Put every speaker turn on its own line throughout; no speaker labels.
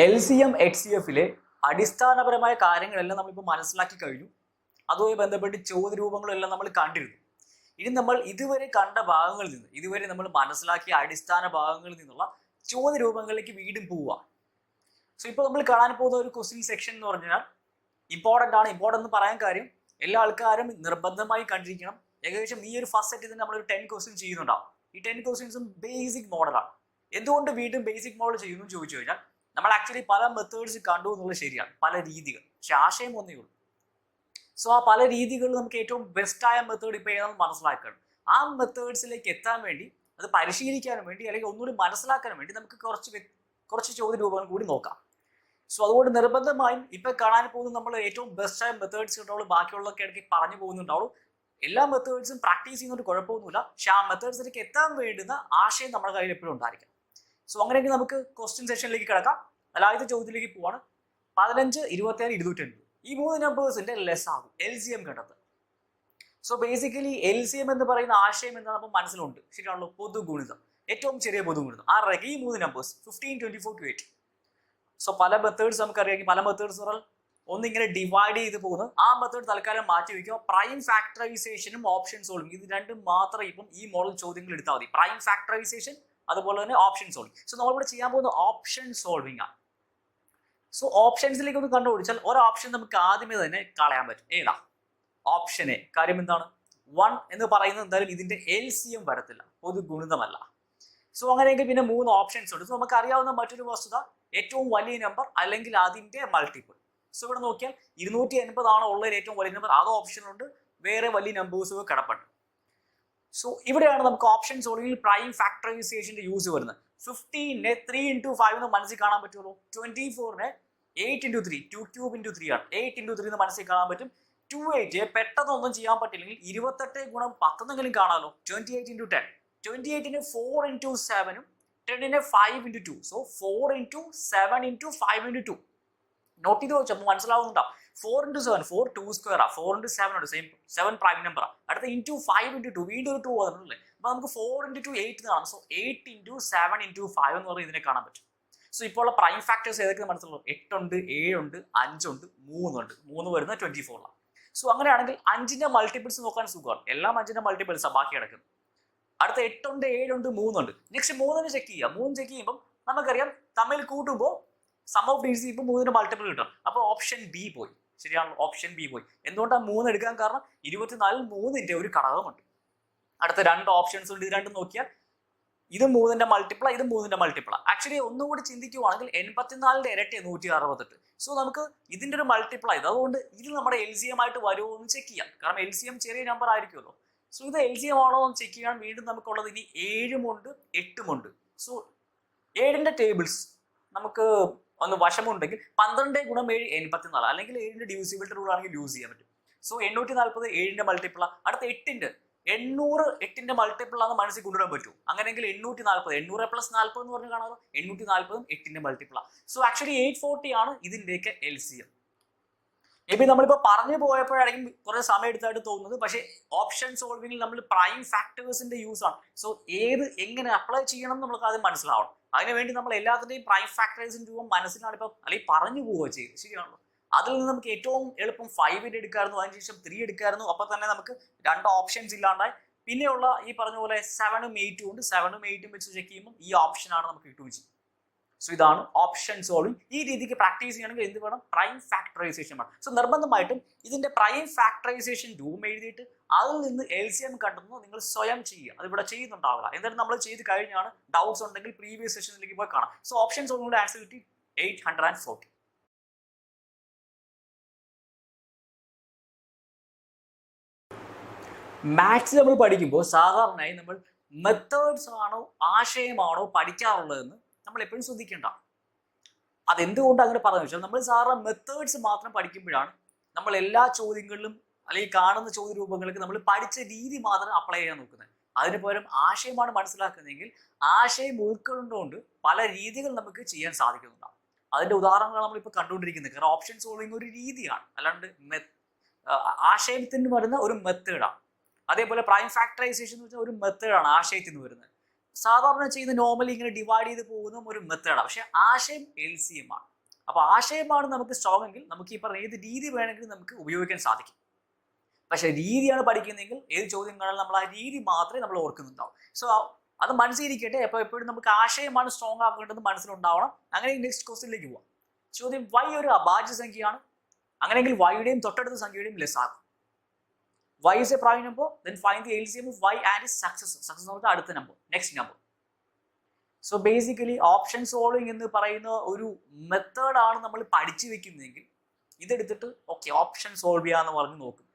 L C M H C എഫിലെ അടിസ്ഥാനപരമായ കാര്യങ്ങളെല്ലാം നമ്മളിപ്പോൾ മനസ്സിലാക്കി കഴിഞ്ഞു. അതുമായി ബന്ധപ്പെട്ട് ചോദ്യരൂപങ്ങളെല്ലാം നമ്മൾ കണ്ടിരുന്നു. ഇനി നമ്മൾ ഇതുവരെ കണ്ട ഭാഗങ്ങളിൽ നിന്ന് ഇതുവരെ നമ്മൾ മനസ്സിലാക്കിയ അടിസ്ഥാന ഭാഗങ്ങളിൽ നിന്നുള്ള ചോദ്യരൂപങ്ങളിലേക്ക് വീണ്ടും പോവുക. സോ ഇപ്പോൾ നമ്മൾ കാണാൻ പോകുന്ന ഒരു ക്വസ്റ്റ്യൻ സെക്ഷൻ എന്ന് പറഞ്ഞാൽ ഇമ്പോർട്ടന്റ് ആണ് ഇമ്പോർട്ടന്റ് എന്ന് പറയാൻ കാര്യം എല്ലാ ആൾക്കാരും നിർബന്ധമായി കണ്ടിരിക്കണം. ഏകദേശം ഈ ഒരു ഫസ്റ്റ് സെറ്റിൽ തന്നെ നമ്മളൊരു ടെൻ ക്വസ്റ്റ്യൻ ചെയ്യുന്നുണ്ടാവും. ഈ ടെൻ ക്വസ്റ്റ്യൻസും ബേസിക് മോഡലാണ് എന്തുകൊണ്ട് വീണ്ടും ബേസിക് മോഡൽ ചെയ്യുന്നു ചോദിച്ചു കഴിഞ്ഞാൽ നമ്മൾ ആക്ച്വലി പല മെത്തേഡ്സ് കണ്ടു എന്നുള്ളത് ശരിയാണ്. പല രീതികൾ. പക്ഷെ ആശയം ഒന്നേ ഉള്ളൂ. സോ ആ പല രീതികളിൽ നമുക്ക് ഏറ്റവും ബെസ്റ്റായ മെത്തേഡ് ഇപ്പോൾ ഏതാണെന്ന് മനസ്സിലാക്കണം. ആ മെത്തേഡ്സിലേക്ക് എത്താൻ വേണ്ടി അത് പരിശീലിക്കാനും വേണ്ടി അല്ലെങ്കിൽ ഒന്നുകൂടി മനസ്സിലാക്കാനും വേണ്ടി നമുക്ക് കുറച്ച് കുറച്ച് ചോദ്യ രൂപങ്ങൾ കൂടി നോക്കാം. സോ അതുകൊണ്ട് നിർബന്ധമായും ഇപ്പൊ കാണാൻ പോകുന്ന നമ്മൾ ഏറ്റവും ബെസ്റ്റായ മെത്തേഡ്സ് ഉണ്ടാവുള്ളൂ ബാക്കിയുള്ളതൊക്കെ ഇടയ്ക്ക് പറഞ്ഞു പോകുന്നുണ്ടാവുള്ളൂ എല്ലാ മെത്തേഡ്സും പ്രാക്ടീസ് ചെയ്യുന്നതുകൊണ്ട് കുഴപ്പമൊന്നുമില്ല. പക്ഷെ ആ മെത്തേഡ്സിലേക്ക് എത്താൻ വേണ്ടുന്ന ആശയം നമ്മുടെ കയ്യിൽ എപ്പോഴും ഉണ്ടായിരിക്കും സോ അങ്ങനെയെങ്കിൽ നമുക്ക് ക്വസ്റ്റ്യൻ സെഷനിലേക്ക് കിടക്കാം. അല്ലാതെ ചോദ്യത്തിലേക്ക് പോവാണ്. പതിനഞ്ച് ഇരുപത്തിയാറ് ഇരുന്നൂറ്റി ഈ മൂന്ന് നമ്പേഴ്സിന്റെ ലെസ് ആകും എൽ സി എം കണ്ടെത്തുക. So basically L C M എന്ന് പറയുന്ന ആശയം എന്താ നമ്മൾ മനസ്സിലുണ്ട്. ശരിയാണല്ലോ? പൊതുഗുണിതം. ഏറ്റവും ചെറിയ പൊതുഗുണിതം. ആ റെഗ ഈ മൂന്ന് numbers fifteen twenty four two eight so പല മെത്തേഡ്സ് നമുക്കറിയാം. പല മെത്തേഡ്സ് പറഞ്ഞാൽ ഒന്നിങ്ങനെ ഡിവൈഡ് ചെയ്ത് പോകുന്നു. ആ മെത്തേഡ് തൽക്കാലം മാറ്റി വയ്ക്കുക. പ്രൈം ഫാക്ടറൈസേഷനും ഓപ്ഷൻ സോൾവിംഗ് ഇത് രണ്ടും മാത്രം ഇപ്പം ഈ മോഡൽ ചോദ്യങ്ങൾ എടുത്താൽ മതി. പ്രൈം ഫാക്ടറൈസേഷൻ അതുപോലെ തന്നെ ഓപ്ഷൻ സോൾവിങ് സോ നമ്മളിവിടെ ചെയ്യാൻ പോകുന്ന ഓപ്ഷൻ സോൾവിങ് ആണ് സോ ഓപ്ഷൻസിലേക്ക് ഒന്ന് കണ്ടുപിടിച്ചാൽ ഒരു ഓപ്ഷൻ നമുക്ക് ആദ്യമേ തന്നെ കളയാൻ പറ്റും. ഏതാ? ഓപ്ഷൻ എ കാര്യം എന്താണ്? വൺ എന്ന് പറയുന്നത് എന്തായാലും ഇതിന്റെ എൽ സി എം വരത്തില്ല. പൊതു ഗുണിതമല്ല. സോ അങ്ങനെയെങ്കിൽ പിന്നെ മൂന്ന് ഓപ്ഷൻസ് ഉണ്ട്. സോ നമുക്ക് അറിയാവുന്ന മറ്റൊരു വസ്തുത ഏറ്റവും വലിയ നമ്പർ അല്ലെങ്കിൽ അതിന്റെ മൾട്ടിപ്പിൾ സോ ഇവിടെ നോക്കിയാൽ ഇരുന്നൂറ്റി എൺപതാണ് ഉള്ളതിൽ ഏറ്റവും വലിയ നമ്പർ അത് ഓപ്ഷനുണ്ട് വേറെ വലിയ നമ്പേഴ്സ് കിടപ്പുണ്ട്. സോ ഇവിടെയാണ് നമുക്ക് ഓപ്ഷൻസ് സോൾവിൽ പ്രൈം ഫാക്ടറൈസേഷന്റെ യൂസ് വരുന്നത്. ഫിഫ്റ്റീനെ ത്രീ ഇന്റു ഫൈവ് എന്ന് മനസ്സിൽ കാണാൻ പറ്റുള്ളൂ twenty ഫോറിനെ eight into three two cube into three ആണ്. എയ്റ്റ് ഇന്റു ത്രീ എന്ന് മനസ്സിൽ കാണാൻ പറ്റും. ടു എയ്റ്റ് പെട്ടെന്നൊന്നും ചെയ്യാൻ പറ്റില്ലെങ്കിൽ ഇരുപത്തെട്ട് ഗുണം പത്തെന്നെങ്കിലും കാണാമല്ലോ twenty eight into ten twenty എയ്റ്റിന് four into സെവനും ടെന്നിന് five into two so four into seven into five into two note ചെയ്ത് വെച്ചപ്പോൾ മനസ്സിലാവുന്നുണ്ടാവും four into seven four two square ആ ഫോർ ഇന്റു സെവൻ ഉണ്ട് സെയിം സെവൻ പ്രൈം നമ്പർ അടുത്ത into five into two വീണ്ടും ഒരു two വന്നിട്ടുണ്ടല്ലേ? അപ്പൊ നമുക്ക് ഫോർ ഇന്റു ടു എയ്റ്റ് കാണാം. So eight into seven into five എന്ന് പറയുന്നത് ഇതിനെ കാണാൻ പറ്റും. സോ ഇപ്പോൾ ഉള്ള പ്രൈം ഫാക്ടേഴ്സ് ഏതൊക്കെ മനസ്സിലുള്ളൂ എട്ടുണ്ട് ഏഴുണ്ട് അഞ്ചുണ്ട് മൂന്നുണ്ട് മൂന്ന് വരുന്നത് ട്വന്റി ഫോറിലാണ് സോ അങ്ങനെയാണെങ്കിൽ അഞ്ചിന്റെ മൾട്ടിപ്പിൾസ് നോക്കാൻ സുഖമാണ്. എല്ലാം അഞ്ചിന്റെ മൾട്ടിപ്പിൾസാണ് ബാക്കി കിടക്കുന്നത്. അടുത്ത എട്ടുണ്ട് ഏഴുണ്ട് മൂന്നുണ്ട് നെക്സ്റ്റ് മൂന്നിന് ചെക്ക് ചെയ്യുക. മൂന്ന് ചെക്ക് ചെയ്യുമ്പോൾ നമുക്കറിയാം തമ്മിൽ കൂട്ടുമ്പോൾ സം ഓഫ് ഡീസ് ഇപ്പോൾ മൂന്നിന് മൾട്ടിപ്പിൾ കിട്ടും. അപ്പോൾ ഓപ്ഷൻ ബി പോയി. ശരിയാണല്ലോ. ഓപ്ഷൻ ബി പോയി. എന്തുകൊണ്ടാണ് മൂന്ന് എടുക്കാൻ കാരണം? ഇരുപത്തിനാലിൽ മൂന്നിന്റെ ഒരു ഘടകമുണ്ട്. അടുത്ത രണ്ട് ഓപ്ഷൻസ് ഉണ്ട്. ഇത് രണ്ടും നോക്കിയാൽ ഇത് മൂന്നിന്റെ മൾട്ടിപ്പിളാ ഇത് മൂന്നിന്റെ മൾട്ടിപ്പിളാ ആക്ച്വലി ഒന്നുകൂടി ചിന്തിക്കുവാണെങ്കിൽ എൺപത്തിനാലിന്റെ ഇരട്ടി നൂറ്റി അറുപത്തെട്ട് സോ നമുക്ക് ഇതിന്റെ ഒരു മൾട്ടിപ്പിൾ ആയത് അതുകൊണ്ട് ഇത് നമ്മുടെ എൽ സി എം ആയിട്ട് വരുമോ എന്ന് ചെക്ക് ചെയ്യാം. കാരണം എൽ സി എം ചെറിയ നമ്പർ ആയിരിക്കുമല്ലോ. സോ ഇത് എൽ സി എം ആണോ എന്ന് ചെക്ക് ചെയ്യാൻ വീണ്ടും നമുക്കുള്ളത് ഇനി ഏഴുമുണ്ട് എട്ടുമുണ്ട് സോ ഏഴിന്റെ ടേബിൾസ് നമുക്ക് ഒന്ന് വശമുണ്ടെങ്കിൽ പന്ത്രണ്ട് ഗുണം ഏഴ് എൺപത്തിനാല് അല്ലെങ്കിൽ ഏഴിന്റെ ഡിവിസിബിലിറ്റി റൂൾ ആണെങ്കിൽ യൂസ് ചെയ്യാൻ പറ്റും. സോ എണ്ണൂറ്റി നാൽപ്പത് ഏഴിന്റെ മൾട്ടിപ്പിള അടുത്ത എട്ടിന്റെ. എണ്ണൂറ് എട്ടിന്റെ മൾട്ടിപ്പിൾ ആണ് മനസ്സിൽ കൊണ്ടുവരാൻ പറ്റും അങ്ങനെയെങ്കിൽ എണ്ണൂറ്റി നാൽപ്പത് എണ്ണൂറ് പ്ലസ് നാൽപ്പത് എന്ന് പറഞ്ഞ് കാണാമോ എണ്ണൂറ്റി നാൽപ്പതും എട്ടിന്റെ മൾട്ടിപ്പിളാണ് സോ ആക്ച്വലി എയ്റ്റ് ഫോർട്ടി ആണ് ഇതിന്റെയൊക്കെ L C M maybe നമ്മളിപ്പോൾ പറഞ്ഞു പോയപ്പോഴായിരിക്കും കുറെ സമയം എടുത്തായിട്ട് തോന്നുന്നത്. പക്ഷേ ഓപ്ഷൻ സോൾവിംഗിൽ നമ്മൾ പ്രൈം ഫാക്ടേഴ്സിന്റെ യൂസ് ആണ്. സോ ഏത് എങ്ങനെ അപ്ലൈ ചെയ്യണം എന്ന് നമുക്ക് ആദ്യം മനസ്സിലാവണം. അതിനുവേണ്ടി നമ്മൾ എല്ലാത്തിന്റെയും പ്രൈം ഫാക്ടേഴ്സിന്റെ രൂപം മനസ്സിലാണ് ഇപ്പം അല്ലെങ്കിൽ പറഞ്ഞു പോവുക ചെയ്ത് ശരിയാണല്ലോ? അതിൽ നിന്ന് നമുക്ക് ഏറ്റവും എളുപ്പം ഫൈവിന്റെ എടുക്കാമായിരുന്നു അതിനുശേഷം ത്രീ എടുക്കായിരുന്നു. അപ്പൊ തന്നെ നമുക്ക് രണ്ട് ഓപ്ഷൻസ് ഇല്ലാണ്ടായി. പിന്നെയുള്ള ഈ പറഞ്ഞ പോലെ സെവനും എയ്റ്റും ഉണ്ട്. സെവനും എയ്റ്റും വെച്ച് ചെക്ക് ചെയ്യുമ്പോൾ ഈ ഓപ്ഷനാണ് നമുക്ക് കിട്ടുകയും ചെയ്യും. സോ ഇതാണ് ഓപ്ഷൻ സോൾവിങ് ഈ രീതിക്ക് പ്രാക്ടീസ് ചെയ്യണമെങ്കിൽ എന്ത് വേണം? പ്രൈം ഫാക്ടറൈസേഷൻ വേണം. സോ നിർബന്ധമായിട്ടും ഇതിന്റെ പ്രൈം ഫാക്ടറൈസേഷൻ രൂപം എഴുതിയിട്ട് അതിൽ നിന്ന് എൽ സി എം കണ്ടെന്ന് നിങ്ങൾ സ്വയം ചെയ്യുക. അത് ഇവിടെ ചെയ്യുന്നുണ്ടാവില്ല. എന്തായാലും നമ്മൾ ചെയ്ത് കഴിഞ്ഞാണ് ഡൗട്ട്സ് ഉണ്ടെങ്കിൽ പ്രീവിയസ് സെഷനിലേക്ക് പോയി കാണാം. സോ ഓപ്ഷൻ സോൾവിയുടെ ആൻസർ കിട്ടി eight hundred and forty maths നമ്മൾ പഠിക്കുമ്പോൾ സാധാരണയായി നമ്മൾ മെത്തേഡ്സ് ആണോ ആശയമാണോ പഠിക്കാറുള്ളതെന്ന് നമ്മൾ എപ്പോഴും ശ്രദ്ധിക്കേണ്ട. അതെന്തുകൊണ്ട് അങ്ങനെ പറഞ്ഞു വെച്ചാൽ നമ്മൾ സാറിന് മെത്തേഡ്സ് മാത്രം പഠിക്കുമ്പോഴാണ് നമ്മൾ എല്ലാ ചോദ്യങ്ങളിലും അല്ലെങ്കിൽ കാണുന്ന ചോദ്യ രൂപങ്ങൾക്ക് നമ്മൾ പഠിച്ച രീതി മാത്രം അപ്ലൈ ചെയ്യാൻ നോക്കുന്നത്. അതിന് പകരം ആശയമാണ് മനസ്സിലാക്കുന്നതെങ്കിൽ ആശയം ഉൾക്കൊണ്ടുകൊണ്ട് പല രീതികൾ നമുക്ക് ചെയ്യാൻ സാധിക്കുന്നുണ്ടാവും. അതിന്റെ ഉദാഹരണങ്ങൾ നമ്മൾ നമ്മളിപ്പോൾ കണ്ടുകൊണ്ടിരിക്കുന്നത്. കാരണം ഓപ്ഷൻ സോൾവിങ് ഒരു രീതിയാണ്. അല്ലാണ്ട് ആശയത്തിന് വരുന്ന ഒരു മെത്തേഡാണ് അതേപോലെ പ്രൈം ഫാക്ടറൈസേഷൻ എന്ന് വെച്ചാൽ ഒരു മെത്തേഡാണ് ആശയത്തിന് വരുന്നത്. സാധാരണ ചെയ്യുന്ന നോർമലി ഇങ്ങനെ ഡിവൈഡ് ചെയ്ത് പോകുന്ന ഒരു മെത്തേഡാണ് പക്ഷെ ആശയം എൽ സി എം ആണ്. അപ്പൊ ആശയമാണ് നമുക്ക് സ്ട്രോങ് എങ്കിൽ നമുക്ക് ഈ പറഞ്ഞ ഏത് രീതി വേണമെങ്കിലും നമുക്ക് ഉപയോഗിക്കാൻ സാധിക്കും. പക്ഷെ രീതിയാണ് പഠിക്കുന്നതെങ്കിൽ ഏത് ചോദ്യം കാണാൻ നമ്മൾ ആ രീതി മാത്രമേ നമ്മൾ ഓർക്കുന്നുണ്ടാവും. സോ അത് മനസ്സിലിരിക്കട്ടെ. അപ്പോൾ എപ്പോഴും നമുക്ക് ആശയമാണ് സ്ട്രോങ് ആക്കേണ്ടത് മനസ്സിലുണ്ടാവണം. അങ്ങനെ നെക്സ്റ്റ് ക്വസ്റ്റിലേക്ക് പോവാം. ചോദ്യം വൈ ഒരു അഭാജ്യ സംഖ്യയാണ്. അങ്ങനെയെങ്കിൽ വൈയുടെയും തൊട്ടടുത്ത സംഖ്യയുടെയും ലെസ് ആകും. Is a prime number then find the LCM of Y and is success success എന്ന് അടുത്ത number next number so basically option solving എന്ന് പറയുന്ന ഒരു മെത്തേഡാണ് നമ്മൾ പഠിച്ചു വെക്കുന്നതെങ്കിൽ ഇതെടുത്തിട്ട് ഓക്കെ ഓപ്ഷൻ സോൾവ് ചെയ്യാന്ന് പറഞ്ഞ് നോക്കും.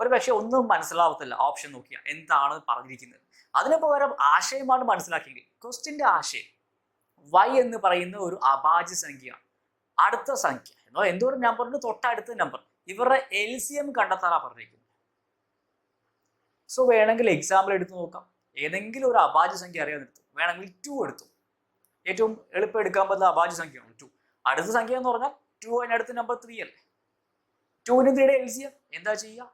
ഒരു പക്ഷെ ഒന്നും മനസ്സിലാവത്തില്ല ഓപ്ഷൻ നോക്കിയ എന്താണ് പറഞ്ഞിരിക്കുന്നത്. അതിന് പകരം ആശയമാണ് മനസ്സിലാക്കിയെങ്കിൽ ക്വസ്റ്റിന്റെ ആശയം വൈ എന്ന് പറയുന്ന ഒരു അഭാജ്യ സംഖ്യയാണ്. അടുത്ത സംഖ്യ. എന്നോ എന്തോ ഒരു നമ്പറിന് തൊട്ടടുത്ത നമ്പർ ഇവരുടെ എൽ സി എം കണ്ടെത്താനാ പറഞ്ഞിരിക്കുന്നത്. സോ വേണമെങ്കിൽ എക്സാമ്പിൾ എടുത്ത് നോക്കാം. ഏതെങ്കിലും ഒരു അഭാജ്യ സംഖ്യ അറിയാൻ എടുത്തു. വേണമെങ്കിൽ ടു എടുത്തു. ഏറ്റവും എളുപ്പം എടുക്കാൻ പറ്റുന്ന അഭാജ്യ സംഖ്യയാണ് ടു അടുത്ത സംഖ്യ എന്ന് പറഞ്ഞാൽ ടു അതിനടുത്ത് നമ്പർ ത്രീ അല്ലേ? ടുവിനും ത്രീയുടെ എൽ സി എം എന്താ ചെയ്യുക?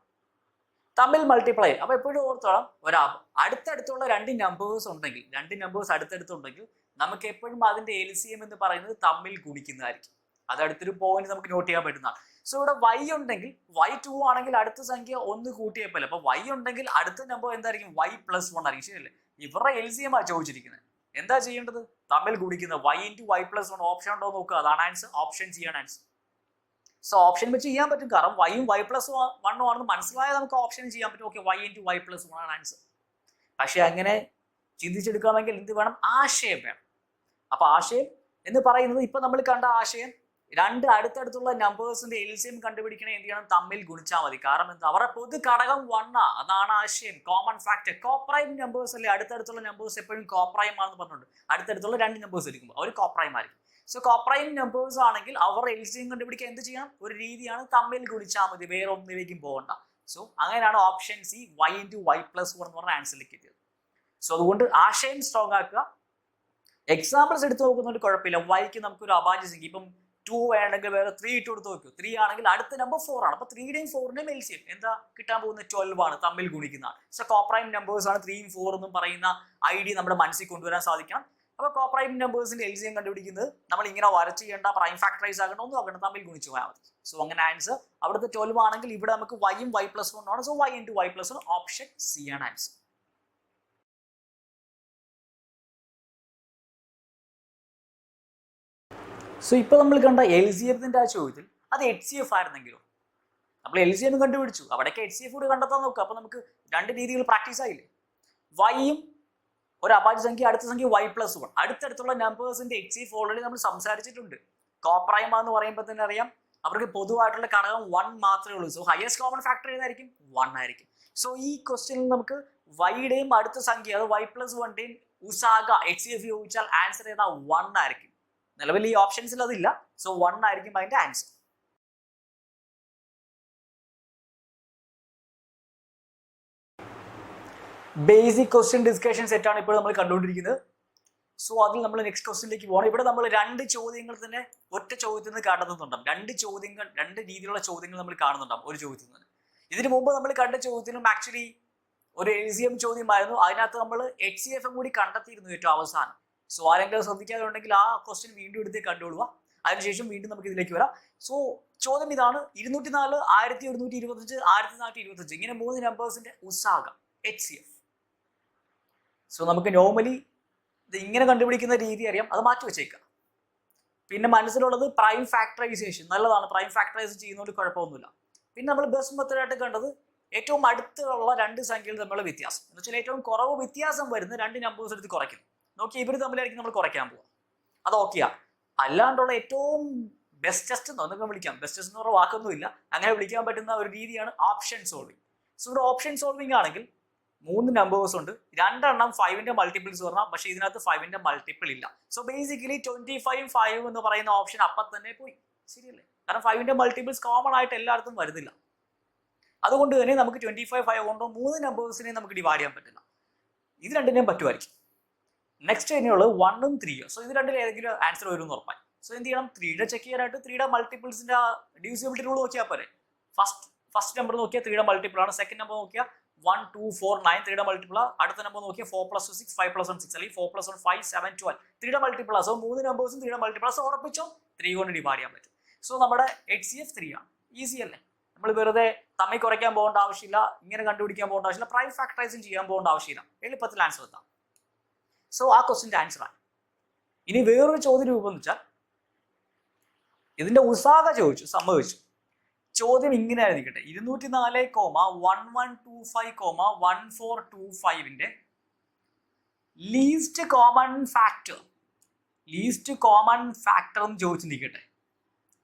തമ്മിൽ മൾട്ടിപ്ലൈ അപ്പൊ എപ്പോഴും ഓർത്തോളം ഒരു അടുത്തടുത്തുള്ള രണ്ട് നമ്പേഴ്സ് ഉണ്ടെങ്കിൽ രണ്ട് നമ്പേഴ്സ് അടുത്തടുത്തുണ്ടെങ്കിൽ നമുക്ക് എപ്പോഴും അതിന്റെ എൽ സി എം എന്ന് പറയുന്നത് തമ്മിൽ ഗുണിക്കുന്നതായിരിക്കും. അത് അടുത്തൊരു പോയിന്റ് നമുക്ക് നോട്ട് ചെയ്യാൻ പറ്റുന്നതാണ്. സോ ഇവിടെ വൈ ഉണ്ടെങ്കിൽ വൈ ടു ആണെങ്കിൽ അടുത്ത സംഖ്യ ഒന്ന് കൂട്ടിയപ്പോലെ അപ്പൊ വൈ ഉണ്ടെങ്കിൽ അടുത്ത നമ്പർ എന്തായിരിക്കും? വൈ പ്ലസ് വൺ ആയിരിക്കും. ശരിയല്ലേ? ഇവരുടെ എൽ സി എം ആ ചോദിച്ചിരിക്കുന്നത് എന്താ ചെയ്യേണ്ടത്? തമ്മിൽ കുടിക്കുന്നത് Y into Y plus one option ഉണ്ടോ നോക്കുക. അതാണ് ആൻസർ ഓപ്ഷൻ ചെയ്യാൻ ആൻസർ സോ ഓപ്ഷൻ വെച്ച് ചെയ്യാൻ പറ്റും. കാരണം വൈയും വൈ പ്ലസ് വണ്ണും ആണെന്ന് മനസ്സിലായാൽ നമുക്ക് ഓപ്ഷൻ ചെയ്യാൻ പറ്റും. Okay Y into Y plus one ആണ് ആൻസർ പക്ഷെ അങ്ങനെ ചിന്തിച്ചെടുക്കണമെങ്കിൽ എന്ത് വേണം? ആശയം വേണം. അപ്പൊ ആശയം എന്ന് പറയുന്നത് ഇപ്പൊ നമ്മൾ കണ്ട ആശയം രണ്ട് അടുത്തടുത്തുള്ള നമ്പേഴ്സിന്റെ എൽസിയം കണ്ടുപിടിക്കണ എന്ത് ചെയ്യണം? തമ്മിൽ ഗുണിച്ചാൽ മതി. കാരണം എന്താ? അവരുടെ പൊതു ഘടകം വണ്ണ അതാണ് ആശയം. കോമൺ ഫാക്ടർ കോപ്രൈം നമ്പേഴ്സ് അല്ലേ? അടുത്തടുത്തുള്ള നമ്പേഴ്സ് എപ്പോഴും കോപ്രൈം ആണെന്ന് പറഞ്ഞിട്ടുണ്ട്. അടുത്തടുത്തുള്ള രണ്ട് നമ്പേഴ്സ് എടുക്കുമ്പോൾ അവർ കോപ്രൈം ആയിരിക്കും. സോ കോപ്രൈം നമ്പേഴ്സ് ആണെങ്കിൽ അവർ എൽസിയം കണ്ടുപിടിക്കാൻ എന്ത് ചെയ്യണം? ഒരു രീതിയാണ് തമ്മിൽ ഗുണിച്ചാൽ മതി. വേറെ ഒന്നിലേക്കും പോകണ്ട. സോ അങ്ങനെയാണ് option C Y into Y plus four എന്ന് പറഞ്ഞ ആൻസറിലേക്ക് എത്തിയത്. സോ അതുകൊണ്ട് ആശയം സ്ട്രോങ് ആക്കുക. എക്സാമ്പിൾസ് എടുത്ത് നോക്കുന്നതുകൊണ്ട് കുഴപ്പമില്ല. വൈക്ക് നമുക്കൊരു അഭാജ്യ സംഖ്യ. ഇപ്പം ടു വേണമെങ്കിൽ വേറെ ത്രീ ഇട്ട് കൊടുത്ത് നോക്കൂ. ത്രീ ആണെങ്കിൽ അടുത്ത നമ്പർ ഫോർ ആണ്. അപ്പൊ ത്രീയുടെയും ഫോറിന്റെയും എൽസിയം എന്താ? കിട്ടാൻ പോകുന്ന ട്വൽവ് ആണ്. തമ്മിൽ ഗുണിക്കുന്നതാണ് സോ കോപ്രൈം നമ്പേഴ്സ് ആണ് ത്രീയും ഫോർ എന്നും പറയുന്ന ഐഡിയ നമ്മുടെ മനസ്സിൽ കൊണ്ടുവരാൻ സാധിക്കണം. അപ്പൊ കോപ്രൈം നമ്പേഴ്സിന്റെ എൽസിയം കണ്ടുപിടിക്കുന്നത് നമ്മൾ ഇങ്ങനെ വരച്ച് ചെയ്യേണ്ട പ്രൈം ഫാക്ടറൈസ് ആകണം ഒന്നും ആകണം തമ്മിൽ ഗുണിച്ചു പോയാൽ മതി. സോ അങ്ങനെ ആൻസർ അവിടുത്തെ ട്വൽവ് ആണെങ്കിൽ ഇവിടെ നമുക്ക് വൈയും വൈ പ്ലസ് ആണ്. So Y into Y plus one option C ആണ് ആൻസർ സോ ഇപ്പൊ നമ്മൾ കണ്ട എൽ സി എഫിന്റെ ആ ചോദ്യത്തിൽ അത് എച്ച് സി എഫ് ആയിരുന്നെങ്കിലോ? നമ്മൾ എൽ സി എഫ് കണ്ടുപിടിച്ചു. അവിടേക്ക് എച്ച് സി എഫ് കൂടി കണ്ടെത്താൻ നോക്കുക. അപ്പൊ നമുക്ക് രണ്ട് രീതികൾ പ്രാക്ടീസ് ആയില്ലേ? വൈയും ഒരു അപാജ സംഖ്യ അടുത്ത സംഖ്യ വൈ പ്ലസ് വൺ അടുത്തടുത്തുള്ള നമ്പേഴ്സിന്റെ എച്ച് സി എഫ് ഓൾറെഡി നമ്മൾ സംസാരിച്ചിട്ടുണ്ട്. കോപ്രൈമ എന്ന് പറയുമ്പോൾ തന്നെ അറിയാം. അവർക്ക് പൊതുവായിട്ടുള്ള ഘടകം വൺ മാത്രമേ ഉള്ളൂ. സോ ഹയസ്റ്റ് കോമൺ ഫാക്ടർ ഏതായിരിക്കും? വൺ ആയിരിക്കും. സോ ഈ ക്വസ്റ്റ്യനിൽ നമുക്ക് വൈയുടെയും അടുത്ത സംഖ്യ അത് വൈ പ്ലസ് വണ്ടിയും ഉസാഗ എച്ച് സി എഫ് ചോദിച്ചാൽ ആൻസർ ഏതാ? വൺ ആയിരിക്കും. നിലവിൽ ഈ ഓപ്ഷൻസിൽ അതില്ല. സോ വൺ ആയിരിക്കും അതിന്റെ answer basic question discussion set ആണ് ഇപ്പോൾ നമ്മൾ കണ്ടുകൊണ്ടിരിക്കുന്നത്. സോ അതിൽ നമ്മൾ നെക്സ്റ്റ് ക്വസ്റ്റ്യനിലേക്ക് പോകണം. ഇവിടെ നമ്മൾ രണ്ട് ചോദ്യങ്ങൾ തന്നെ ഒറ്റ ചോദ്യത്തിൽ നിന്ന് കണ്ടെത്തുന്നുണ്ടാവും. രണ്ട് ചോദ്യങ്ങൾ രണ്ട് രീതിയിലുള്ള ചോദ്യങ്ങൾ നമ്മൾ കാണുന്നുണ്ടാവും ഒരു ചോദ്യത്തിൽ നിന്ന്. ഇതിനു മുമ്പ് നമ്മൾ കണ്ട ചോദ്യത്തിലും ആക്ച്വലി ഒരു എൽ ചോദ്യമായിരുന്നു. അതിനകത്ത് നമ്മൾ എച്ച് സി എഫ് കൂടി കണ്ടെത്തിയിരുന്നു ഏറ്റവും അവസാനം. സോ ആരെങ്കിലും ശ്രദ്ധിക്കാതെ ഉണ്ടെങ്കിൽ ആ ക്വസ്റ്റ്യൻ വീണ്ടും എടുത്ത് കണ്ടുകൊള്ളുക. അതിനുശേഷം വീണ്ടും നമുക്ക് ഇതിലേക്ക് വരാം. സോ ചോദ്യം ഇതാണ്. ഇരുന്നൂറ്റി നാല് ആയിരത്തി ഒരുന്നൂറ്റി ഇരുപത്തഞ്ച് ആയിരത്തി നാനൂറ്റി ഇരുപത്തഞ്ച് ഇങ്ങനെ മൂന്ന് നമ്പേഴ്സിന്റെ ഉസാഗം എച്ച് സി എഫ് സോ നമുക്ക് നോർമലി ഇത് ഇങ്ങനെ കണ്ടുപിടിക്കുന്ന രീതി അറിയാം. അത് മാറ്റി വെച്ചേക്കാം പിന്നെ മനസ്സിലുള്ളത് പ്രൈം ഫാക്ടറൈസേഷൻ നല്ലതാണ്. പ്രൈം ഫാക്ടറൈസ് ചെയ്യുന്നതുകൊണ്ട് കുഴപ്പമൊന്നുമില്ല. പിന്നെ നമ്മൾ ബെസ്റ്റ് മെത്തേഡായിട്ട് കണ്ടത് ഏറ്റവും അടുത്തുള്ള രണ്ട് സംഖ്യകൾ തമ്മിലുള്ള വ്യത്യാസം. എന്ന് വെച്ചാൽ ഏറ്റവും കുറവ് വ്യത്യാസം വരുന്ന രണ്ട് നമ്പേഴ്സ് എടുത്ത് കുറയ്ക്കുന്നു. നോക്കി ഇവർ തമ്മിലായിരിക്കും നമ്മൾ കുറയ്ക്കാൻ പോകുക അത് ഓക്കെയാ അല്ലാണ്ടുള്ള ഏറ്റവും ബെസ്റ്റസ്റ്റ് എന്നൊക്കെ വിളിക്കാം. ബെസ്റ്റസ്റ്റ് എന്ന് പറഞ്ഞ വാക്കൊന്നുമില്ല അങ്ങനെ വിളിക്കാൻ പറ്റുന്ന ഒരു രീതിയാണ് ഓപ്ഷൻ സോൾവിങ് സോ ഇവിടെ ഓപ്ഷൻ സോൾവിങ് ആണെങ്കിൽ മൂന്ന് നമ്പേഴ്സ് ഉണ്ട്. രണ്ടെണ്ണം ഫൈവിന്റെ മൾട്ടിപ്പിൾസ് പറഞ്ഞാൽ പക്ഷേ ഇതിനകത്ത് ഫൈവിന്റെ മൾട്ടിപ്പിൾ ഇല്ല. So basically twenty five five എന്ന് പറയുന്ന ഓപ്ഷൻ അപ്പൊ തന്നെ പോയി. ശരിയല്ലേ? കാരണം ഫൈവിന്റെ മൾട്ടിപ്പിൾസ് കോമൺ ആയിട്ട് എല്ലായിടത്തും വരുന്നില്ല. അതുകൊണ്ട് തന്നെ നമുക്ക് ട്വന്റി ഫൈവ് ഫൈവ് കൊണ്ടോ മൂന്ന് നമ്പേഴ്സിനെ നമുക്ക് ഡിവൈഡ് ചെയ്യാൻ പറ്റില്ല. ഇത് രണ്ടിനെയും പറ്റുമായിരിക്കും. നെക്സ്റ്റ് തന്നെയുള്ളത് വണ്ണും ത്രീയും സോ ഇത് രണ്ടിൽ ഏതെങ്കിലും ആൻസർ വരും എന്ന് ഉറപ്പായി. സോ എന്ത് ചെയ്യണം? ത്രീയുടെ ചെക്ക് ചെയ്യാനായിട്ട് ത്രീയുടെ മൾട്ടിപ്പിൾസിന്റെ ഡിവിസിബിലിറ്റി റൂൾ നോക്കിയാൽ പോലെ ഫസ്റ്റ് ഫസ്റ്റ് നമ്പർ നോക്കിയാൽ ത്രീയുടെ മൾട്ടിപ്പിൾ ആണ്. സെക്കൻഡ് നമ്പർ നോക്കിയാൽ വൺ ടു ഫോർ നയൻ ത്രീയുടെ മൾട്ടിപ്പിൾ അടുത്ത നമ്പർ നോക്കിയാൽ four plus six five plus one six അല്ലെങ്കിൽ four plus one five seven twelve ത്രീയുടെ മൾട്ടിപ്പിൾ സോ മൂന്ന് നമ്പേഴ്സും ത്രീയുടെ മൾട്ടിപ്പിൾ ഉറപ്പിച്ചോ? ത്രീ കൊണ്ട് ഡിവൈഡ് ചെയ്യാൻ പറ്റും. സോ നമ്മുടെ എച്ച് സി എഫ് ത്രീ ആണ്. ഈസി അല്ലേ? നമ്മൾ വെറുതെ തമ്മിൽ കുറയ്ക്കാൻ പോകേണ്ട ആവശ്യമില്ല ഇങ്ങനെ കണ്ടുപിടിക്കാൻ പോകേണ്ട ആവശ്യമില്ല പ്രൈം ഫാക്ടറൈസും ചെയ്യാൻ പോകേണ്ട ആവശ്യമില്ല. എളുപ്പത്തിൽ ആൻസർ എത്താം സോ ആ ക്വസ്റ്റിന്റെ ആൻസർ ആണ്. ഇനി വേറൊരു ചോദ്യ രൂപം എന്ന് വെച്ചാൽ ഇതിന്റെ ഉസാക ചോദിച്ചു സംഭവിച്ചു ചോദ്യം ഇങ്ങനെ ആയിരിക്കട്ടെ. ഇരുന്നൂറ്റി നാല് comma one one two five comma one four two ഫൈവിന്റെ least common factor least common factor എന്ന് ചോദിച്ചു നിൽക്കട്ടെ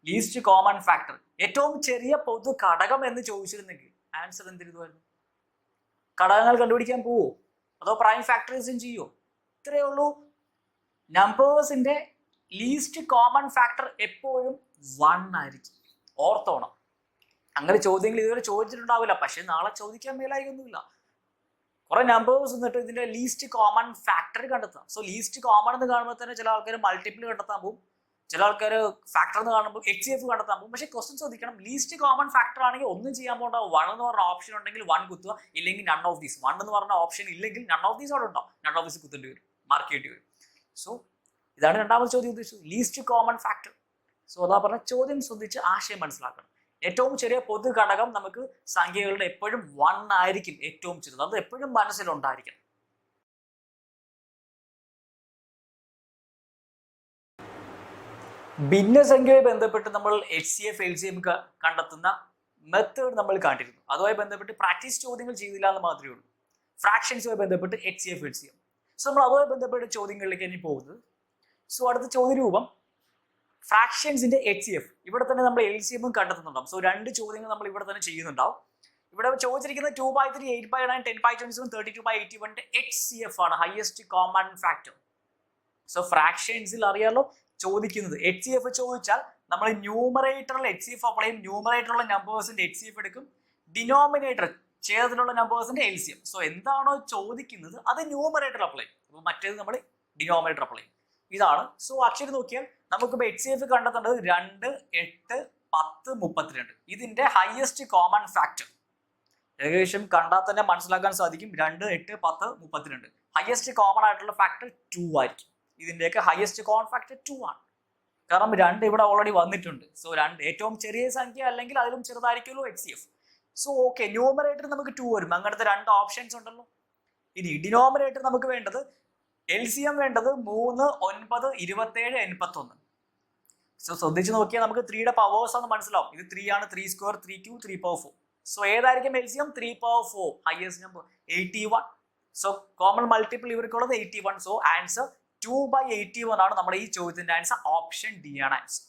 ലീസ്റ്റ് കോമൺ ഫാക്ടർ ഏറ്റവും ചെറിയ പൊതു ഘടകം എന്ന് ചോദിച്ചിരുന്നെങ്കിൽ ആൻസർ എന്തിരുന്നു? ഘടകങ്ങൾ കണ്ടുപിടിക്കാൻ പോവോ? അതോ പ്രൈം ഫാക്ടറൈസും ചെയ്യോ ഇത്രയേ ഉള്ളൂ. നമ്പേഴ്സിന്റെ ലീസ്റ്റ് കോമൺ ഫാക്ടർ എപ്പോഴും വൺ ആയിരിക്കും. ഓർത്തോണം. അങ്ങനെ ചോദ്യങ്ങൾ ഇതുവരെ ചോദിച്ചിട്ടുണ്ടാവില്ല. പക്ഷെ നാളെ ചോദിക്കാൻ മേലായിരിക്കൊന്നുമില്ല കുറെ നമ്പേഴ്സ് എന്നിട്ട് ഇതിന്റെ ലീസ്റ്റ് കോമൺ ഫാക്ടർ കണ്ടെത്താം. സോ ലീസ്റ്റ് കോമൺ എന്ന് കാണുമ്പോൾ തന്നെ ചില ആൾക്കാർ മൾട്ടിപ്പിൾ കണ്ടെത്താൻ പോകും. ചില ആൾക്കാർ ഫാക്ടർ എന്ന് കാണുമ്പോൾ എച്ച് എഫ് കണ്ടെത്താൻ പോകും. പക്ഷേ ക്വസ്റ്റ്യൻ ചോദിക്കണം. ലീസ്റ്റ് കോമൺ ഫാക്ടർ ആണെങ്കിൽ ഒന്നും ചെയ്യാൻ പോകണ്ട വൺ എന്ന് പറഞ്ഞ ഓപ്ഷൻ ഉണ്ടെങ്കിൽ വൺ കുത്തുക. ഇല്ലെങ്കിൽ നൺ ഓഫ് ദീസ് വൺ എന്ന് പറഞ്ഞ ഓപ്ഷൻ ഇല്ലെങ്കിൽ നൺ ഓഫ് ദീസ് അവിടെ ഉണ്ടാവും. നൺ ഓഫ് ദീസ് കുത്തേണ്ടി വരും. മാർക്ക് ചെയ്യേണ്ടി വരും. സോ ഇതാണ് രണ്ടാമത് ചോദ്യം ഉദ്ദേശിച്ചത് ലീസ്റ്റ് കോമൺ ഫാക്ടർ സോ അതാ പറഞ്ഞ ചോദ്യം ശ്രദ്ധിച്ച് ആശയം മനസ്സിലാക്കണം. ഏറ്റവും ചെറിയ പൊതു ഘടകം നമുക്ക് സംഖ്യകളുടെ എപ്പോഴും വൺ ആയിരിക്കും ഏറ്റവും ചെറുത്. അത് എപ്പോഴും മനസ്സിലുണ്ടായിരിക്കണം. ഭിന്നസംഖ്യയെ ബന്ധപ്പെട്ട് നമ്മൾ H C F L C M കണ്ടെത്തുന്ന മെത്തേഡ് നമ്മൾ കണ്ടിരുന്നു അതുമായി ബന്ധപ്പെട്ട് പ്രാക്ടീസ് ചോദ്യങ്ങൾ ചെയ്തില്ല എന്ന് മാത്രമേ ഉള്ളൂ. ഫ്രാക്ഷൻസുമായി ബന്ധപ്പെട്ട് H C F L C M so നമ്മൾ അതുമായി ബന്ധപ്പെട്ട ചോദ്യങ്ങളിലേക്ക് ഇനി പോകുന്നത്. സോ അടുത്ത ചോദ്യരൂപം ഫ്രാക്ഷൻസിന്റെ എച്ച് എഫ് ഇവിടെ തന്നെ നമ്മൾ എൽ സി എഫും കണ്ടെത്തുന്നുണ്ടാവും. സോ രണ്ട് ചോദ്യങ്ങൾ നമ്മൾ ഇവിടെ തന്നെ ചെയ്യുന്നുണ്ടാവും. ഇവിടെ ചോദിച്ചിരിക്കുന്നത് two by three eight by nine ten by seven thirty two by eighty one H C F ആണ് ഹയസ്റ്റ് കോമൺ ഫാക്ടർ സോ ഫ്രാക്ഷൻസിൽ അറിയാലോ ചോദിക്കുന്നത്. എച്ച് സി എഫ് ചോദിച്ചാൽ നമ്മൾ ന്യൂമറേറ്ററിൽ എച്ച് സി എഫ് അപ്ലൈ ചെയ്യും. ന്യൂമറേറ്ററുള്ള നമ്പേഴ്സിന്റെ എച്ച് സി എഫ് എടുക്കും. ഡിനോമിനേറ്റർ ഛേദത്തിലുള്ള നമ്പേഴ്സിന്റെ എൽ സി എന്താണോ ചോദിക്കുന്നത് അത് ന്യൂമറേറ്റർ അപ്ലൈ ചെയ്യും മറ്റേത് നമ്മൾ ഡിനോമിനേറ്റർ അപ്ലൈ ഇതാണ്. സോ അക്ഷരം നോക്കിയാൽ നമുക്കിപ്പോൾ എച്ച് സി എഫ് കണ്ടെത്തേണ്ടത് രണ്ട് എട്ട് പത്ത് മുപ്പത്തിരണ്ട്. ഇതിന്റെ ഹയസ്റ്റ് കോമൺ ഫാക്ടർ ഏകദേശം കണ്ടാൽ തന്നെ മനസ്സിലാക്കാൻ സാധിക്കും. രണ്ട് എട്ട് പത്ത് മുപ്പത്തിരണ്ട്. ഹയസ്റ്റ് കോമൺ ആയിട്ടുള്ള ഫാക്ടർ ടു ആയിരിക്കും. ഇതിന്റെയൊക്കെ ഹയസ്റ്റ് കോമൺ ഫാക്ടർ ടു ആണ്. കാരണം രണ്ട് ഇവിടെ ഓൾറെഡി വന്നിട്ടുണ്ട്. സോ രണ്ട് ഏറ്റവും ചെറിയ സംഖ്യ അല്ലെങ്കിൽ അതിലും ചെറുതായിരിക്കുമല്ലോ H C F so okay numerator നമുക്ക് ടു വരും. അങ്ങനത്തെ രണ്ട് ഓപ്ഷൻസ് ഉണ്ടല്ലോ. ഇനി ഡിനോമിനേറ്റർ നമുക്ക് വേണ്ടത് എൽ സി എം വേണ്ടത് മൂന്ന് ഒൻപത് ഇരുപത്തേഴ് എൺപത്തി ഒന്ന് സോ ശ്രദ്ധിച്ച് നോക്കിയാൽ നമുക്ക് ത്രീയുടെ പവേഴ്സ് ആണ് മനസ്സിലാവും. ഇത് ത്രീ ആണ് three square three two three power four so ഏതായിരിക്കും L C M three power four highest number eighty one so common multiple ഇവർക്കുള്ളത് eighty one so answer two by eighty one ആണ് നമ്മുടെ ഈ ചോദ്യത്തിന്റെ answer option D ആണ് answer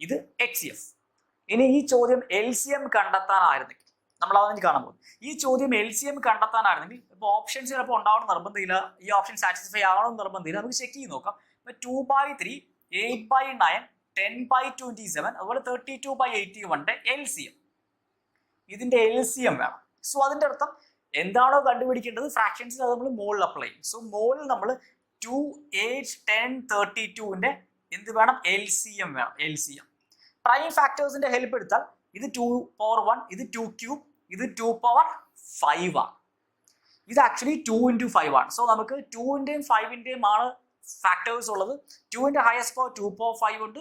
ഇത് H F ഇനി ഈ ചോദ്യം എൽ സി എം കണ്ടെത്താനായിരുന്നെങ്കിൽ നമ്മൾ അതാണ് കാണാൻ പോകും ഈ ചോദ്യം എൽ സി എം കണ്ടെത്താനായിരുന്നെങ്കിൽ ഇപ്പൊ ഓപ്ഷൻസ് ചിലപ്പോൾ ഉണ്ടാവണം നിർബന്ധമില്ല. ഈ ഓപ്ഷൻ സാറ്റിസ്ഫൈ ആവണം നിർബന്ധമില്ല. നമുക്ക് ചെക്ക് ചെയ്ത് നോക്കാം. ഇപ്പൊ two by three eight by nine ten by twenty seven അതുപോലെ തേർട്ടി ടു ബൈ എയ്റ്റി വണ്ടെ എൽ സി എം ഇതിന്റെ എൽ സി എം വേണം. സോ അതിന്റെ അർത്ഥം എന്താണോ കണ്ടുപിടിക്കേണ്ടത്? ഫ്രാക്ഷൻസിൽ അത് നമ്മൾ മോളിൽ അപ്ലൈ ചെയ്യും. സോ മോളിൽ നമ്മൾ ടു എയ്റ്റ് ടെൻ തേർട്ടി ടുവിന്റെ എന്ത് വേണം? എൽ സി എം വേണം. എൽ സി എം പ്രൈം ഫാക്ടേഴ്സിന്റെ ഹെൽപ്പ് എടുത്താൽ ഇത് ടു പവർ വൺ ഇത് ടു ക്യൂബ് ഇത് ടു പവർ ഫൈവ് ആണ്. ഇത് ആക്ച്വലി ടു ഇന്റു ഫൈവ് ആണ്. സോ നമുക്ക് ടുവിന്റെയും ഫൈവിന്റെയും ആണ് ഫാക്ടേഴ്സ് ഉള്ളത്. ടുവിന്റെ highest power two power five ഉണ്ട്.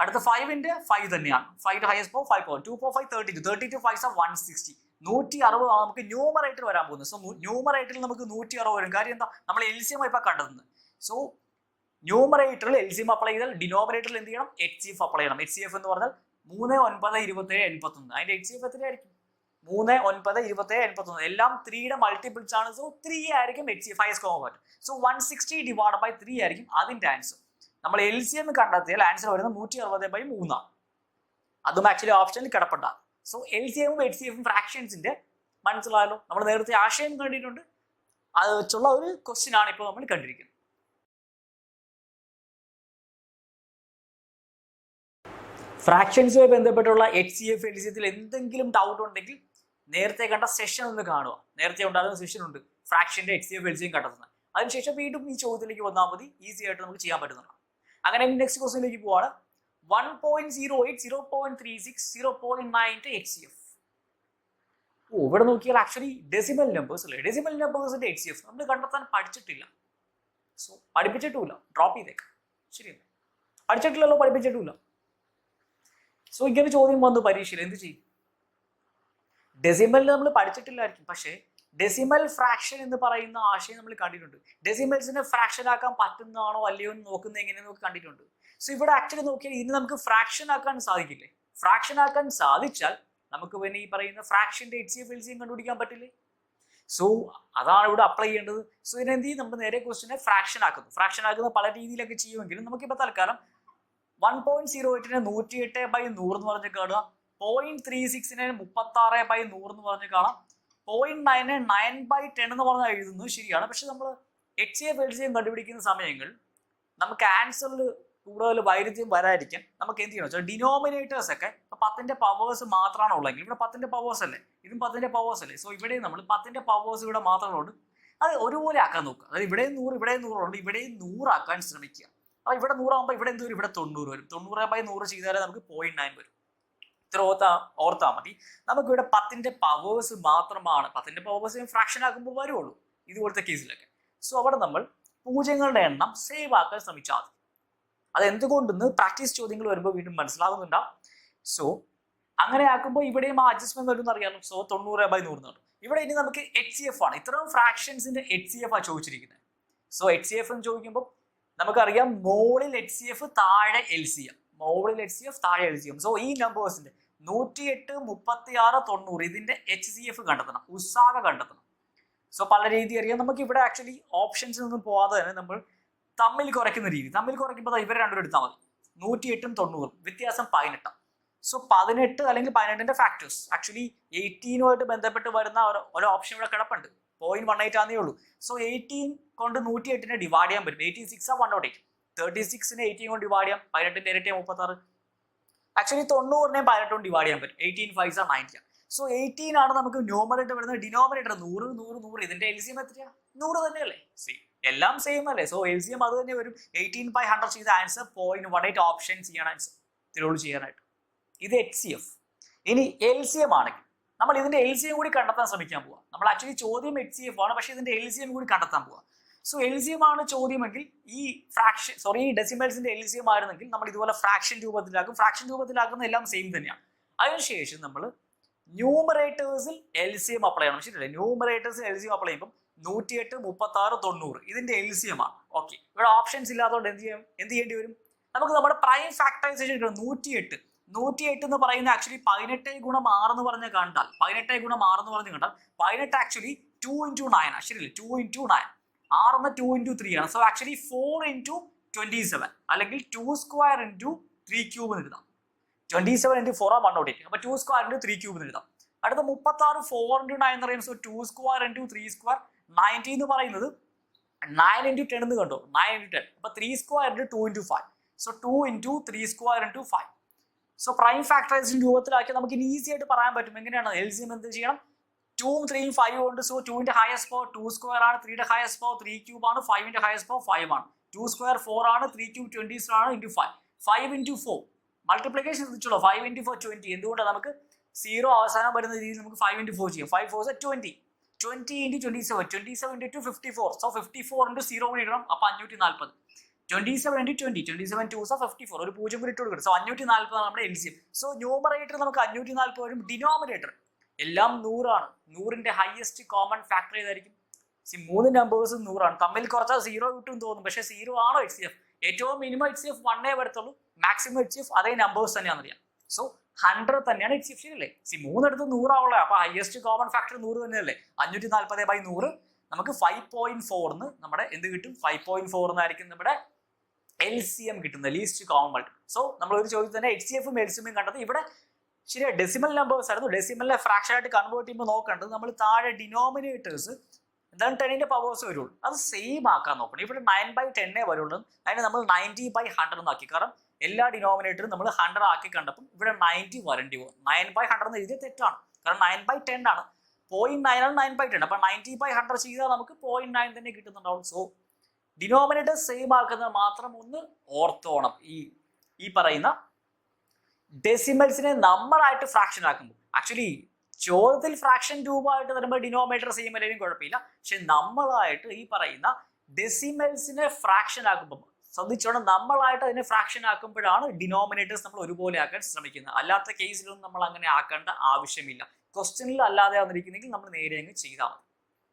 അടുത്ത ഫൈവിന്റെ ഫൈവ് തന്നെയാണ്. ഫൈവിന്റെ highest power five power two power five thirty two thirty two five one sixty നൂറ്റി അറുപതാണ് നമുക്ക് ന്യൂമറേറ്റർ വരാൻ പോകുന്നത്. സോ ന്യൂമറേറ്ററിൽ നമുക്ക് നൂറ്റി അറുപത് വരും. കാര്യം എന്താ? നമ്മൾ എൽ സി എം ഇപ്പം കണ്ടെത്തുന്നത് സോ ന്യൂമറേറ്ററിൽ എൽ സി എം അപ്ലൈ ചെയ്താൽ ഡിനോമിനേറ്ററിൽ എന്ത് ചെയ്യണം? എച്ച് സി എഫ് അപ്ലൈ ചെയ്യണം. എച്ച് സി എഫ് എന്ന് പറഞ്ഞാൽ മൂന്ന് ഒൻപത് ഇരുപത്തേഴ് എൺപത്തൊന്ന്. അതിന്റെ എച്ച് സി എഫ് എത്രയായിരിക്കും മൂന്ന് ഒൻപത് ഇരുപത്തേഴ് എൺപത്തൊന്ന്. എല്ലാം ത്രീയുടെ മൾട്ടിപ്പിൾസ് ആണ്. സോ ത്രീ ആയിരിക്കും H C F highest common so one sixty divide by three ആയിരിക്കും അതിന്റെ ആൻസർ നമ്മൾ എൽ സി എം കണ്ടെത്തിയാൽ ആൻസർ വരുന്നത് നൂറ്റി അറുപത് ബൈ മൂന്നാണ് അതും ആക്ച്വലി ഓപ്ഷനിൽ കിടപ്പുണ്ട. സോ എൽ സി എമ്മും എച്ച് സി എഫും ഫ്രാക്ഷൻസിന്റെ മനസ്സിലായല്ലോ. നമ്മൾ നേരത്തെ ആശയം കണ്ടിട്ടുണ്ട്. അത് വെച്ചുള്ള ഒരു ക്വസ്റ്റ്യൻ ആണ് ഇപ്പോൾ നമ്മൾ കണ്ടിരിക്കുന്നത്. ഫ്രാക്ഷൻസുമായി ബന്ധപ്പെട്ടുള്ള H C F L C എഫിൽ എന്തെങ്കിലും ഡൗട്ട് ഉണ്ടെങ്കിൽ നേരത്തെ കണ്ട സെഷൻ ഒന്ന് കാണുക. നേരത്തെ ഉണ്ടാകുന്ന സെഷൻ ഉണ്ട്. ഫ്രാക്ഷന്റെ എച്ച് സി എഫ് എൽ സിയും കണ്ടെത്തുന്നത്. അതിനുശേഷം വീണ്ടും ഈ ചോദ്യത്തിലേക്ക് വന്നാൽ മതി. ഈസി ആയിട്ട് നമുക്ക് ചെയ്യാൻ പറ്റുന്നതാണ് അങ്ങനെ നെക്സ്റ്റ് ക്വസ്റ്റിലേക്ക് പോവാണ്. One point zero eight zero point three six zero point nine H C F ഓ ഇവിടെ നോക്കിയാൽ ആക്ച്വലി ഡെസിമൽ നമ്പേഴ്സ് അല്ലേ? ഡെസിമൽ നമ്പേഴ്സിന്റെ എച്ച് സി എഫ് നമ്മൾ കണ്ടെത്താൻ പഠിച്ചിട്ടില്ല. സോ പഠിപ്പിച്ചിട്ടുമില്ല. ഡ്രോപ്പ് ചെയ്തേക്കാം. ശരിയല്ലേ? പഠിച്ചിട്ടില്ലല്ലോ പഠിപ്പിച്ചിട്ടുമില്ല. സോ ഇങ്ങനെ ചോദ്യം വന്നു പരീക്ഷയിൽ. എന്ത് ചെയ്യും? ഡെസിമലിൽ നമ്മൾ പഠിച്ചിട്ടില്ലായിരിക്കും. പക്ഷേ ഡെസിമൽ ഫ്രാക്ഷൻ എന്ന് പറയുന്ന ആശയം നമ്മൾ കണ്ടിട്ടുണ്ട്. ഡെസിമൽസിനെ ഫ്രാക്ഷൻ ആക്കാൻ പറ്റുന്നതാണോ അല്ലയോ എന്ന് നോക്കുന്നത് എങ്ങനെയെന്ന് നമുക്ക് കണ്ടിട്ടുണ്ട്. സോ ഇവിടെ ആക്ച്വലി നോക്കിയാൽ ഇനി നമുക്ക് ഫ്രാക്ഷൻ ആക്കാൻ സാധിക്കില്ലേ? ഫ്രാക്ഷൻ ആക്കാൻ സാധിച്ചാൽ നമുക്ക് പിന്നെ ഈ പറയുന്ന ഫ്രാക്ഷന്റെ എച്ച് എഫ് എൽ സിയും കണ്ടുപിടിക്കാൻ പറ്റില്ലേ? സോ അതാണ് ഇവിടെ അപ്ലൈ ചെയ്യേണ്ടത്. സോ ഇതിനെന്ത് ചെയ്യും? നമ്മൾ നേരെ ക്വസ്റ്റിനെ ഫ്രാക്ഷൻ ആക്കുന്നു. ഫ്രാക്ഷൻ ആക്കുന്ന പല രീതിയിലൊക്കെ ചെയ്യുമെങ്കിലും നമുക്കിപ്പോൾ തൽക്കാലം വൺ പോയിന്റ് സീറോ എയ്റ്റിന് നൂറ്റി എട്ട് ബൈ നൂറ് എന്ന് പറഞ്ഞ് കാണുക. പോയിന്റ് ത്രീ സിക്സിന് മുപ്പത്തി ആറ് ബൈ നൂറ് എന്ന് പറഞ്ഞ് കാണാം. Point nine nine by ten എന്ന് പറഞ്ഞാൽ എഴുതുന്നു ശരിയാണ്. പക്ഷെ നമ്മൾ എച്ച് എഫ് എൽ സിയും കണ്ടുപിടിക്കുന്ന സമയങ്ങൾ നമുക്ക് ആൻസറിൽ കൂടുതൽ വൈരുദ്ധ്യം വരാതിരിക്കാൻ നമുക്ക് എന്ത് ചെയ്യണം ഡിനോമിനേറ്റേഴ്സ് ഒക്കെ ഇപ്പൊ പത്തിന്റെ പവേഴ്സ് മാത്രമാണ് ഉള്ളതെങ്കിൽ ഇവിടെ പത്തിന്റെ പവേഴ്സ് അല്ലേ? ഇതും പത്തിന്റെ പവേഴ്സ് അല്ലേ? സോ ഇവിടെയും നമ്മൾ പത്തിന്റെ പവേഴ്സ് ഇവിടെ മാത്രമുള്ളൂ അത് ഒരുപോലെ ആക്കാൻ നോക്കുക. അതായത് ഇവിടെയും നൂറ് ഇവിടെയും നൂറുണ്ട് ഇവിടെയും നൂറാക്കാൻ ശ്രമിക്കുക. അപ്പൊ ഇവിടെ നൂറാകുമ്പോൾ ഇവിടെ എന്ത് വരും? ഇവിടെ തൊണ്ണൂറ് വരും. തൊണ്ണൂറ് ബൈ നൂറ് ചെയ്താലേ നമുക്ക് പോയിന്റ് നയൻ വരും. ഇത്ര ഓർത്താ ഓർത്താൽ മതി. നമുക്ക് ഇവിടെ പത്തിന്റെ പവേഴ്സ് മാത്രമാണ്. പത്തിന്റെ പവേഴ്സ് ഫ്രാക്ഷൻ ആക്കുമ്പോൾ വരുള്ളൂ ഇതുപോലത്തെ കേസിലൊക്കെ സോ അവിടെ നമ്മൾ പൂജ്യങ്ങളുടെ എണ്ണം സേവ് ആക്കാൻ ശ്രമിച്ചാൽ മതി. അത് എന്തുകൊണ്ടെന്ന് പ്രാക്ടീസ് ചോദ്യങ്ങൾ വരുമ്പോൾ വീണ്ടും മനസ്സിലാകുന്നുണ്ടാവും സോ അങ്ങനെ ആക്കുമ്പോൾ ഇവിടെയും ആ അഡ്ജസ്റ്റ്മെന്റ് വരും അറിയാമല്ലോ സോ തൊണ്ണൂറ് ബൈ നൂറ് എന്ന് ഇവിടെ ഇനി നമുക്ക് എച്ച് സി എഫ് ആണ്. ഇത്രയും ഫ്രാക്ഷൻസിന്റെ എച്ച് സി എഫ് ആണ് ചോദിച്ചിരിക്കുന്നത് സോ എച്ച് സി എഫ് എന്ന് ചോദിക്കുമ്പോൾ നമുക്കറിയാം മോളിൽ എച്ച് സി എഫ് താഴെ എൽ സി എം മോളിൽ എച്ച് സി എഫ് താഴെ എൽ സി എം സോ ഈ നമ്പേഴ്സിന്റെ നൂറ്റി എട്ട് മുപ്പത്തി ആറ് തൊണ്ണൂറ് ഇതിന്റെ എച്ച് സി എഫ് കണ്ടെത്തണം. ഉത്സാഹ കണ്ടെത്തണം. സോ പല രീതി അറിയാം. നമുക്ക് ഇവിടെ ആക്ച്വലി ഓപ്ഷൻസിൽ നിന്നും പോവാതെ തന്നെ നമ്മൾ തമ്മിൽ കുറയ്ക്കുന്ന രീതി. തമ്മിൽ കുറയ്ക്കുമ്പോൾ ഇവരെ രണ്ടുപേരും എടുത്താൽ മതി. നൂറ്റി എട്ടും തൊണ്ണൂറും. വ്യത്യാസം പതിനെട്ടാണ് സോ പതിനെട്ട് അല്ലെങ്കിൽ പതിനെട്ടിന്റെ ഫാക്ടേഴ്സ് ആക്ച്വലി എയ്റ്റീനുമായിട്ട് ബന്ധപ്പെട്ട് വരുന്ന ഒരു ഓപ്ഷൻ ഇവിടെ കിടപ്പുണ്ട്. പോയിന്റ് വൺ എയ്റ്റ് ആണെന്നേ ഉള്ളൂ. സോ എയ്റ്റീൻ കൊണ്ട് നൂറ്റി എട്ടിനെ ഡിവൈഡ് ചെയ്യാൻ പറ്റും. എയ്റ്റീൻ സിക്സ് ആ വൺ നോട്ട് എയ്റ്റ് തേർട്ടി സിക്സിനെ എയ്റ്റീൻ കൊണ്ട് ഡിവൈഡ് ചെയ്യാം. പതിനെട്ടിന്റെ ഇരട്ടി മുപ്പത്തി ആറ് ആക്ച്വലി തൊണ്ണൂറിനെ പതിനെട്ട് കൊണ്ട് ഡിവൈഡ് ചെയ്യാൻ പറ്റും. എയ്റ്റീൻ ഫൈവ് ആ നയന്റി സോ എയ്റ്റീൻ ആണ് നമുക്ക് ന്യൂമറേറ്റർ വരുന്നത് ഡിനോമിനേറ്റർ നൂറ് നൂറ് നൂറ്. ഇതിന്റെ എൽ സി എം എത്രയാ? നൂറ് തന്നെയല്ലേ? സി എല്ലാം സെയിം അല്ലേ? സോ എൽ സി എം അത് തന്നെ വരും. എയ്റ്റീൻ ബൈ ഹൺഡ്രഡ് ചെയ്ത answer point one eight option ചെയ്യണം ആൻസർ തിരുവള്ളു ചെയ്യാനായിട്ട്. ഇത് എച്ച് സി എഫ് ഇനി എൽ സി എം ആണെങ്കിൽ നമ്മൾ ഇതിന്റെ എൽ സി എം കൂടി കണ്ടെത്താൻ ശ്രമിക്കാൻ പോവാം. നമ്മൾ ആക്ച്വലി ചോദ്യം എച്ച് സി എഫ് ആണ് പക്ഷേ ഇതിന്റെ എൽ സി എം കൂടി കണ്ടെത്താൻ പോവാം. സോ എൽ സി എം ആണ് ചോദ്യമെങ്കിൽ ഈ ഫ്രാക്ഷൻ സോറി ഈ ഡെസിമൽസിന്റെ എൽ സി എം ആയിരുന്നെങ്കിൽ നമ്മൾ ഇതുപോലെ ഫ്രാക്ഷൻ രൂപത്തിലാക്കും. ഫ്രാക്ഷൻ രൂപത്തിലാക്കുന്ന എല്ലാം സെയിം തന്നെയാണ് അതിനുശേഷം നമ്മൾ ന്യൂമറേറ്റേഴ്സിൽ എൽ സി എം അപ്ലൈ ചെയ്യണം. ശരിയല്ലേ? ന്യൂമറേറ്റേഴ്സിൽ എൽ സി എം അപ്ലൈ ചെയ്യുമ്പോൾ നൂറ്റിയെട്ട് മുപ്പത്തി ആറ് തൊണ്ണൂറ് ഇതിന്റെ എൽ സി എം ആണ് ഓക്കെ ഇവിടെ ഓപ്ഷൻസ് ഇല്ലാത്തതുകൊണ്ട് എന്ത് ചെയ്യാം? എന്ത് ചെയ്യേണ്ടി വരും? നമുക്ക് നമ്മുടെ പ്രൈം ഫാക്ടറൈസേഷൻ കിട്ടും. നൂറ്റിയെട്ട്. നൂറ്റിയെട്ട് എന്ന് പറയുന്ന ആക്ച്വലി പതിനെട്ട് ഗുണം ആറ് എന്ന് പറഞ്ഞ കണ്ടാൽ പതിനെട്ട് ഗുണം ആറ് എന്ന് പറഞ്ഞ് കണ്ടാൽ പതിനെട്ട് ആക്ച്വലി ടു ഇന്റു നയൻ ശരിയല്ലേ? ടു ഇന്റു നയൻ ആറെന്ന് ടു ഇന്റു ത്രീ ആണ്. So actually four into twenty seven അല്ലെങ്കിൽ two square into three cube എന്ന് എഴുതാം. ട്വന്റി സെവൻ ഇന്റു ഫോർ ആ വൺ ഔട്ട് എയ്റ്റ് അപ്പൊ two square into three cube എന്ന് എഴുതാം. അടുത്ത മുപ്പത്തി ആറ് ഫോർ ഇന്റു നയൻ എന്ന് പറയുമ്പോൾ two square into three square ninety എന്ന് പറയുന്നത് നയൻ ഇന്റു ടെൻ എന്ന് കണ്ടു? നയൻ ഇന്റു ടെൻ അപ്പൊ three square into two into five so two into three square into five so prime ഫാക്ടറൈസിന്റെ രൂപത്തിലാക്കി നമുക്ക് ഇനി ഈസി ആയിട്ട് പറയാൻ പറ്റും. എങ്ങനെയാണ് എൽ സി എം എന്ത് ചെയ്യണം? ടൂവും ത്രീയും ഫൈവ് ഉണ്ട് സോ ടൂവിന്റെ ഹയസ്റ്റ് പവർ ടു സ്ക്വയർ ആണ്. ത്രീയുടെ ഹയസ്റ്റ് പവർ ത്രീ ക്യൂബ് ആണ്. ഫൈവിന്റെ ഹയസ്റ്റ് പവർ ഫൈവ് ആണ്. ടു സ്ക്വയർ ഫോർ ആണ്. ത്രീ ക്യൂബ് ട്വന്റി ആണ് into five five into four multiplication ശ്രദ്ധിച്ചോളൂ. ഫൈവ് ഇന്റു ഫോർ ട്വന്റി എന്തുകൊണ്ടാണ് നമുക്ക് സീറോ അവസാനം വരുന്ന രീതിയിൽ നമുക്ക് ഫൈവ് ഇന്റു ഫോർ ചെയ്യാം. Five four twenty twenty into twenty seven twenty seven into fifty four so fifty four into zero കൂടി ഇടണം. അപ്പൊ അഞ്ഞൂറ്റി നാൽപ്പത് twenty seven twenty twenty seven two so fifty four ഒരു പൂജ്യം കൂടി ഇട്ട് കൊടുക്കണം. സോ അഞ്ഞൂറ്റി നാൽപ്പത് നമ്മുടെ L C M so numerator നമുക്ക് അഞ്ഞൂറ്റി നാൽപ്പത് വരും ഡിനോമിനേറ്റർ എല്ലാം നൂറാണ്. നൂറിന്റെ ഹയസ്റ്റ് കോമൺ ഫാക്ടർ ഏതായിരിക്കും? സി മൂന്ന് നമ്പേഴ്സും നൂറാണ്. തമ്മിൽ കുറച്ചാൽ സീറോ കിട്ടും തോന്നും പക്ഷേ സീറോ ആണോ എച്ച് സി എഫ് ഏറ്റവും മിനിമം എച്ച് സി എഫ് വണ്ണേ വരത്തുള്ളൂ. മാക്സിമം എച്ച് സി എഫ് അതേ നമ്പേഴ്സ് തന്നെയാണെന്ന് അറിയാം സോ ഹൺഡ്രഡ് തന്നെയാണ് എച്ച് സി എഫ് ശരിയല്ലേ സി മൂന്നെടുത്ത് നൂറാവുള്ളത് അപ്പൊ ഹയസ്റ്റ് കോമൺ ഫാക്ടർ നൂറ് തന്നെയല്ലേ? അഞ്ഞൂറ്റി നാൽപ്പത് ബൈ നൂറ്. നമുക്ക് ഫൈവ് പോയിന്റ് ഫോർന്ന് നമ്മുടെ എന്ത് കിട്ടും? ഫൈവ് പോയിന്റ് ഫോർന്നായിരിക്കും നമ്മുടെ എൽ സി എം കിട്ടുന്നത് ലീസ്റ്റ് കോമൺ മൾട്ടിപ്പിൾ സോ നമ്മൾ ഒരു ചോദ്യത്തിൽ തന്നെ എച്ച് സി എഫും എൽ സി എമ്മും കണ്ടത് ഇവിടെ ശരിയാ ഡെസിമൽ നമ്പേഴ്സ് ആയിരുന്നു. ഡെസിമലിനെ ഫ്രാക്ഷൻ ആയിട്ട് കൺവേർട്ട് ചെയ്യുമ്പോൾ നോക്കേണ്ടത് നമ്മൾ താഴെ ഡിനോമിനേറ്റേഴ്സ് എന്താണ് ടെന്നിന്റെ പവേഴ്സ് വരുള്ളൂ. അത് സെയിം ആക്കാൻ നോക്കണം. ഇവിടെ നയൻ ബൈ ടെന്നേ വരുള്ളൂ. അതിന് നമ്മൾ നയന്റി ബൈ ഹൺഡ്രഡ് എന്നാക്കി. കാരണം എല്ലാ ഡിനോമിനേറ്ററും നമ്മൾ ഹൺഡ്രഡ് ആക്കി കണ്ടപ്പോൾ ഇവിടെ നയന്റി വരേണ്ടി പോകും നയൻ ബൈ ഹൺഡ്രഡ് എന്ന് എഴുതിയത് തെറ്റാണ്. കാരണം നയൻ ബൈ ടെൻ ആണ്. പോയിന്റ് നയൻ ആണ് നയൻ ബൈ ടെൻ അപ്പൊ നയന്റി ബൈ ഹൺഡ്രഡ് ചെയ്താൽ നമുക്ക് പോയിന്റ് നയൻ തന്നെ കിട്ടുന്നുണ്ടാവും. സോ ഡിനോമിനേറ്റർ സെയിം ആക്കുന്നത് മാത്രം ഒന്ന് ഓർത്തോണം. ഈ ഈ പറയുന്ന ഡെസിമൽസിനെ നമ്മളായിട്ട് ഫ്രാക്ഷൻ ആക്കുമ്പോൾ. ആക്ച്വലി ചോദ്യത്തിൽ ഫ്രാക്ഷൻ രൂപമായിട്ട് വരുമ്പോൾ ഡിനോമിനേറ്റർ സെയിം അല്ലെങ്കിലും കുഴപ്പമില്ല. പക്ഷെ നമ്മളായിട്ട് ഈ പറയുന്ന ഡെസിമൽസിനെ ഫ്രാക്ഷൻ ആക്കുമ്പോൾ ശ്രദ്ധിച്ചോണം നമ്മളായിട്ട് അതിനെ ഫ്രാക്ഷൻ ആക്കുമ്പോഴാണ് ഡിനോമിനേറ്റേഴ്സ് നമ്മൾ ഒരുപോലെ ആക്കാൻ ശ്രമിക്കുന്നത്. അല്ലാത്ത കേസിലൊന്നും നമ്മൾ അങ്ങനെ ആക്കേണ്ട ആവശ്യമില്ല. ക്വസ്റ്റ്യനിൽ അല്ലാതെ വന്നിരിക്കുന്നെങ്കിൽ നമ്മൾ നേരെ അങ്ങ് ചെയ്താൽ മതി.